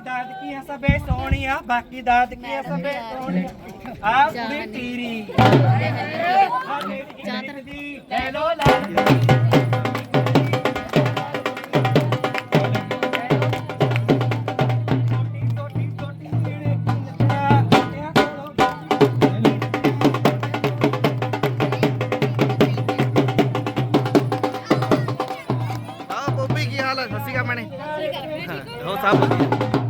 ਸਭੇ ਸੋਹਣੀਆਂ ਬਾਕੀ ਦਾਦ ਕੀ ਸਭੇ ਸੋਹਣੀਆਂ। ਆ ਕੁੜੀ ਤੀਰੀ। ਚਾਦਰ ਦੀ। ਲੈ ਲੋ ਲਾਲ ਹਾਲ ਹੈ? ਸਤਿ ਸ਼੍ਰੀ ਅਕਾਲ ਮੈਨੇ ਹੋ ਸਭ ਵਧੀਆ?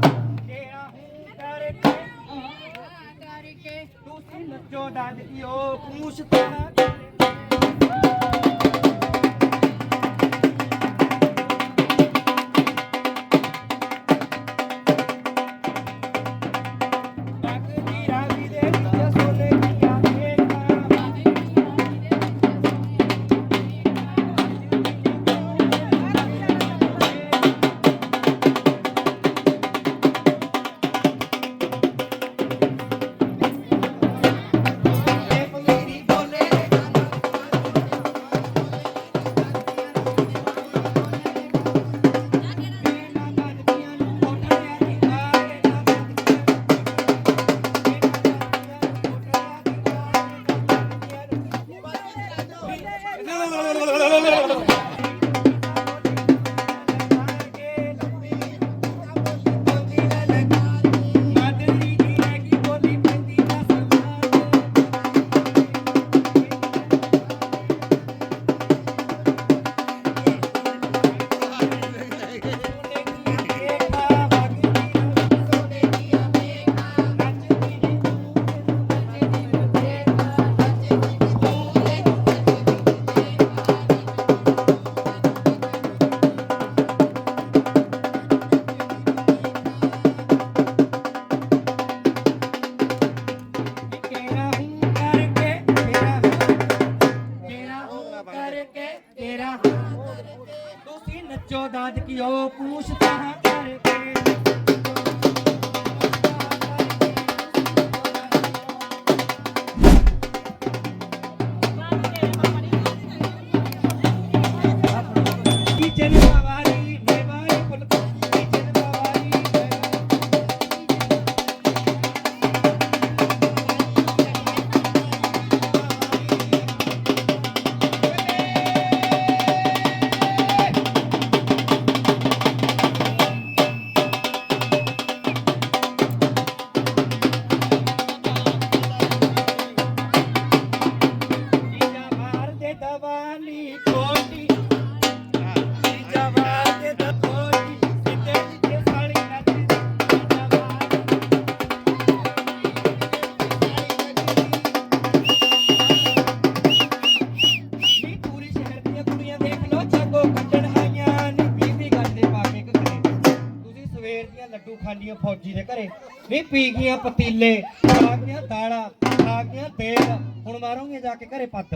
ਖਾਂਦੀਆਂ ਫੌਜੀ ਦੇ ਘਰੇ। ਨੀ ਪੀ ਗਈਆਂ ਪਤੀਲੇ ਖਾ ਗਈਆਂ ਦਾਲਾਂ ਖਾ ਗਈਆਂ ਤੇਲ ਹੁਣ ਮਾਰੋਗੇ ਜਾ ਕੇ ਘਰੇ ਪੱਤ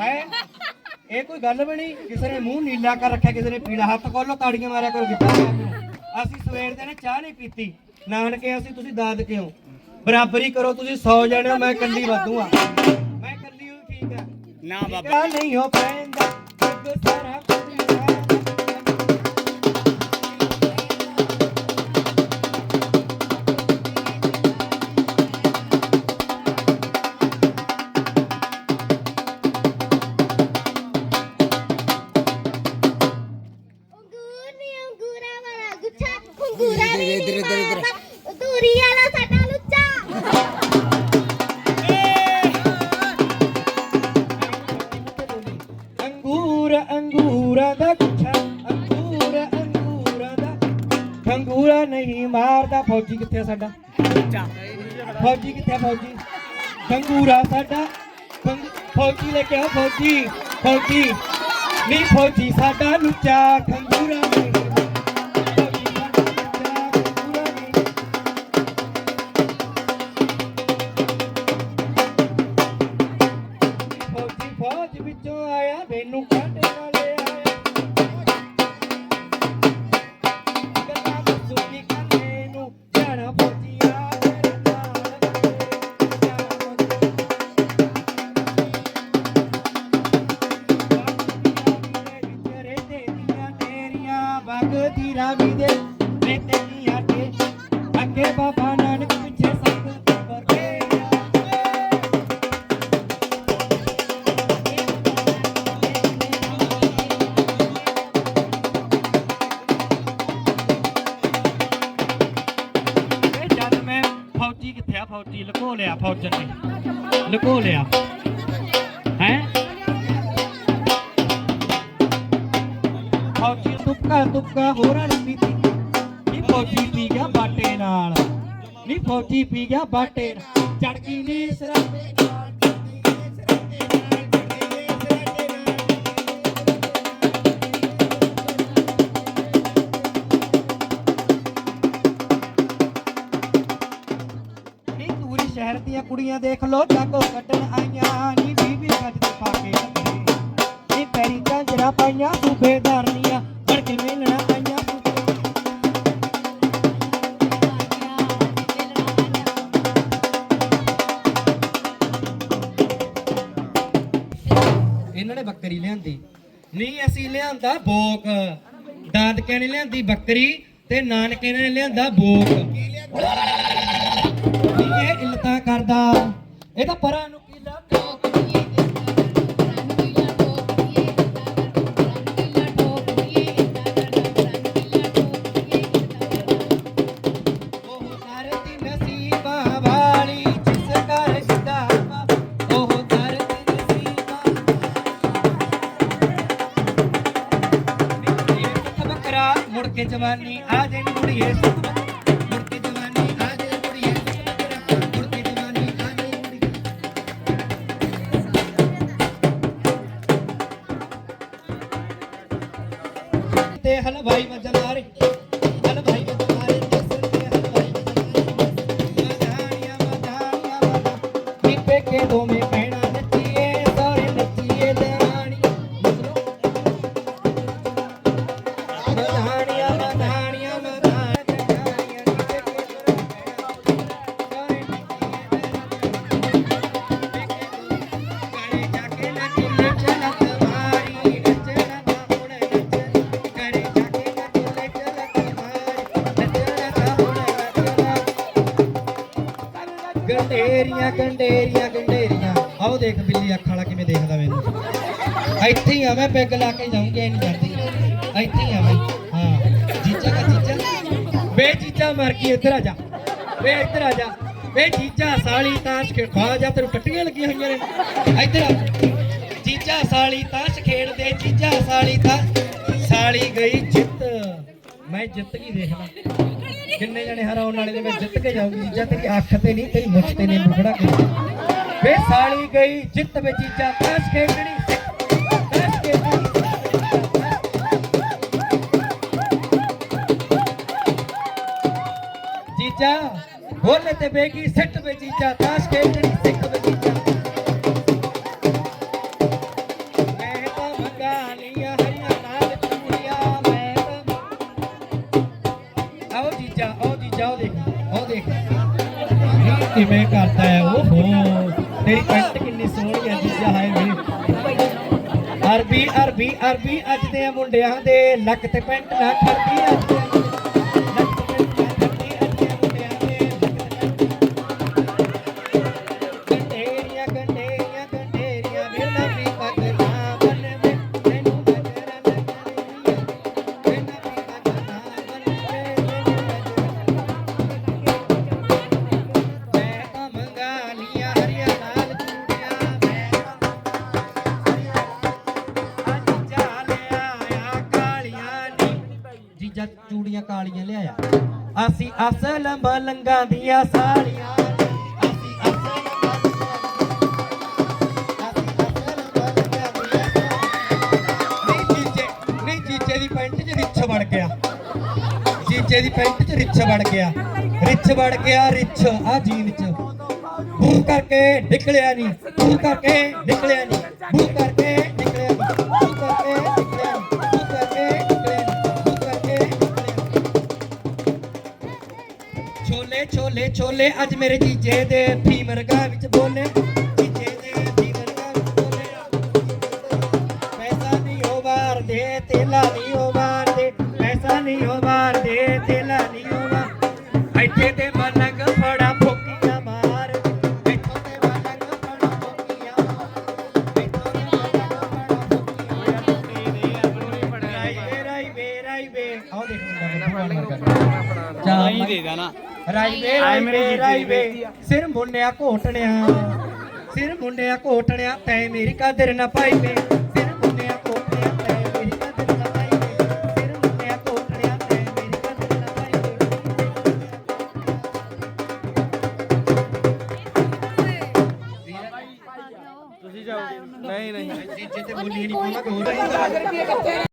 ਹੈ? ਇਹ ਕੋਈ ਗੱਲ ਬਣੀ ਕਿਸੇ ਨੇ ਮੂੰਹ ਨੀਲਾ ਕਰ ਰੱਖਿਆ ਕਿਸੇ ਨੇ ਪੀਲਾ ਹੱਥ ਖੋਲੋ ਤਾੜੀਆਂ ਮਾਰਿਆ ਕਰੋ ਗਿੱਟਾ ਅਸੀਂ ਸਵੇਰ ਦੇ ਨੇ ਚਾਹ ਨਹੀਂ ਪੀਤੀ। ਨਾਨਕੇ ਅਸੀਂ ਤੁਸੀਂ ਦਾਦ ਕਿਉਂ? ਬਰਾਬਰੀ ਕਰੋ ਤੁਸੀਂ 100 ਜਣੇ ਹੋ, ਮੈਂ ਇਕੱਲੀ ਵਾਧੂ ਆ। ਮੈਂ ਇਕੱਲੀ ਹੋਈ ਠੀਕ ਆ। ਨਾ ਬਾਬਾ। ਨਹੀਂ ਹੋ ਪੈਂਦਾ। ਸਾਰਾ ਫੌਜੀ ਕਿੱਥੇ ਆ ਸਾਡਾ? ਫੌਜੀ ਕਿੱਥੇ ਆ ਫੌਜੀ? ਅੰਗੂਰਾ ਸਾਡਾ। ਅੰਗ- ਫੌਜੀ ਲੈ ਕੇ ਆ ਫੌਜੀ ਫੌਜੀ। ਨਹੀਂ ਫੌਜੀ ਸਾਡਾ ਲੁੱਚਾ ਖੰਗੂਰਾ ਨਹੀਂ ਫੌਜੀ ਸਾਡਾ ਲੁੱਚਾ, ਖੰਗੂਰਾ ਨਹੀਂ। ਫੌਜੀ ਫੌਜ ਵਿੱਚੋਂ ਆਇਆ ਮੈਨੂੰ ਕੱਢ ਵਗਦੀ ਰਾਵੀ ਦੇ ਰੇਤੇ ਦੀਆਂ ਟੇ ਕੇ ਬਾਬਾ ਨਾਨਕ ਪਿੱਛੇ ਸੰਗ ਵਰਗੇ ਇਹ ਜਦ ਮੈਂ ਫੌਜੀ ਕਿੱਥੇ ਆ ਫੌਜੀ ਲੁਕੋ ਲਿਆ ਫੌਜਨ ਨੇ ਲੁਕੋ ਹੋਰਾਂ ਨੂੰ ਪੀਤੀ ਨੀ ਫੌਜੀ ਪੀ ਗਿਆ ਬਾਟੇ ਨਾਲ। ਨੀ ਫੌਜੀ ਪੀ ਗਿਆ ਬਾਟੇ ਨਾਲ। ਚੜ ਗਈ ਨਾਲ ਸ਼ਹਿਰ ਦੀਆਂ ਕੁੜੀਆਂ ਦੇਖ ਲੋ, ਜਾਗੋ ਕੱਢਣ ਆਈਆਂ। ਨੀ ਬੀਬੀ ਗੱਜ ਤੇ ਪਾ ਕੇ ਲੱਗੇ। ਨੀ ਪੈਰੀ ਝਾਂਜਰਾ ਪਾਈਆਂ ਸੂਬੇਦਾਰਨੀਆਂ ਬਣ ਇਹਨਾਂ ਨੇ ਬੱਕਰੀ ਲਿਆਂਦੀ। ਨਹੀਂ, ਅਸੀਂ ਲਿਆਂਦਾ ਬੋਕ। ਦਾਦਕਿਆਂ ਨੇ ਲਿਆਂਦੀ ਬੱਕਰੀ ਤੇ ਨਾਨਕੇ ਨੇ ਲਿਆਂਦਾ ਬੋਕ। ਇਹ ਇਲਤਾ ਕਰਦਾ। ਇਹ ਤਾਂ ਪਰਾਂ ਨੂੰ ਜਵਾਨੀ ਆ ਜੇ ਮੁੜੀਏ ਤੇ ਹਲਵਾਈ ਵਜਾ ਗੰਡੇਰੀਆਂ ਗੰਡੇਰੀਆਂ। ਆਓ ਦੇਖ ਬਿੱਲੀ ਅੱਖ ਵਾਲਾ ਕਿਵੇਂ ਦੇਖਦਾ ਮੈਨੂੰ। ਇੱਥੇ ਹੀ ਆ ਮੈਂ, ਪੈਗ ਲਾ ਕੇ ਜਾਊਂਗੀ ਨਹੀਂ ਜਾਂਦੀ। ਇੱਥੇ ਹੀ ਆ ਮੈਂ। ਹਾਂ, ਜੀਜਾ ਦਾ ਜੀਜਾ। ਵੇ ਜੀਜਾ ਮਰ ਗਈ, ਇੱਧਰ ਆ ਜਾ। ਵੇ ਇੱਧਰ ਆ ਜਾ। ਵੇ ਜੀਜਾ ਸਾਲੀ ਤਾਸ਼ ਖੇਡ ਜਾ, ਤੈਨੂੰ ਟੱਟੀਆਂ ਲੱਗੀਆਂ ਹੋਈਆਂ ਨੇ। ਇੱਧਰ ਆ। ਜੀਜਾ ਸਾਲੀ ਤਾਸ਼ ਖੇਡਦੇ, ਜੀਜਾ ਸਾਲੀ ਤਾਂ ਸਾਲੀ ਗਈ ਜਿੱਤ। ਮੈਂ ਜਿੱਤ ਗਈ ਦੇਖ ਲੈ ਜਿੰਨੇ ਜਣੇ ਹਰਾਉਣ ਵਾਲੇ ਨੇ, ਮੈਂ ਜਿੱਤ ਕੇ ਜਾਊਗੀ। ਜੀਜਾ ਤੇਰੀ ਅੱਖ ਤੇ ਨਹੀਂ, ਤੇਰੀ ਮੁੱਛ ਤੇ ਨਹੀਂ, ਮੁਖੜਾ ਕੇ ਵੇ ਸਾਲੀ ਗਈ, ਜਿੱਤ ਵੇ ਜੀਜਾ ਤਾਸ਼ ਖੇਡਣੀ ਸਿੱਖ ਖੇਡਣੀ ਜੀਜਾ ਬੋਲੇ ਤੇ ਬੇਗੀ ਸਿੱਟ ਵੇ ਜੀਜਾ ਤਾਸ਼ ਖੇਡਣੀ ਕਿਵੇਂ ਕਰਦਾ ਹੈ ਓਹੋ ਤੇਰੀ ਪੈਂਟ ਕਿੰਨੀ ਸੋਹਣੀ ਹੈ ਜੀਜਾ ਹਾਏ ਵੇ। ਅਰਬੀ ਅਰਬੀ ਅਰਬੀ, ਅੱਜ ਦੇ ਮੁੰਡਿਆਂ ਦੇ ਲੱਕ ਤੇ ਪੈਂਟ ਨਾ ਖੜਦੀ ਅੱਜ ਜੀਜਾ ਕਾਲੀਆਂ ਲਿਆਇਆ। ਅਸੀਂ ਅਸਲ ਮਲੰਗਾਂ ਦੀਆਂ ਸਾਲੀਆਂ ਦੀ ਪੈਂਟ 'ਚ ਰਿੱਛ ਵੜ ਗਿਆ। ਜੀਜੇ ਦੀ ਪੈਂਟ 'ਚ ਰਿੱਛ ਵੜ ਗਿਆ। ਰਿੱਛ ਵੜ ਗਿਆ, ਰਿੱਛ। ਆ ਜੀਨ 'ਚ। ਬੂ ਕਰਕੇ ਨਿਕਲਿਆ ਨਹੀਂ ਬੂ ਕਰਕੇ ਨਿਕਲਿਆ ਨਹੀਂ ਬੂ ਕਰਕੇ ਨਿਕਲਿਆ ਨਹੀਂ ਬੂ ਕਰਕੇ ਛੋਲੇ ਅੱਜ ਮੇਰੇ ਜੀਜੇ ਦੇ ਫੀਮਰਗਾ ਵਿੱਚ ਬੋਲੇ। ਜੀਜੇ ਦੇ ਫੀਮਰਗਾ ਵਿੱਚ ਬੋਲੇ। ਪੈਸਾ ਨਹੀਂ ਹੋ ਦੇ, ਤੇਲਾ ਨਹੀਂ ਹੋ ਵੇ ਰਾਈ ਵੇ। ਸਿਰ ਮੁੰਨਿਆ ਘੋਟਣਿਆ। ਸਿਰ ਮੁੰਨਿਆ ਘੋਟਣਿਆ ਤੈ ਮੇਰੀ ਕਦਰ ਨਾ ਪਾਈ ਵੇ। ਸਿਰ ਮੁੰਨਿਆ ਘੋਟਣਿਆ ਤੈ ਮੇਰੀ ਕਦਰ ਨਾ ਪਾਈ ਵੇ। ਸਿਰ ਮੁੰਨਿਆ ਘੋਟਣਿਆ ਤੈ ਮੇਰੀ ਕਦਰ ਨਾ ਪਾਈ ਤੁਸੀਂ ਜਾਓ। ਨਹੀਂ ਨਹੀਂ। ਜਿੱਥੇ ਬੋਲੀ ਨਹੀਂ ਪਾਉਂਦਾ ਹੋਰ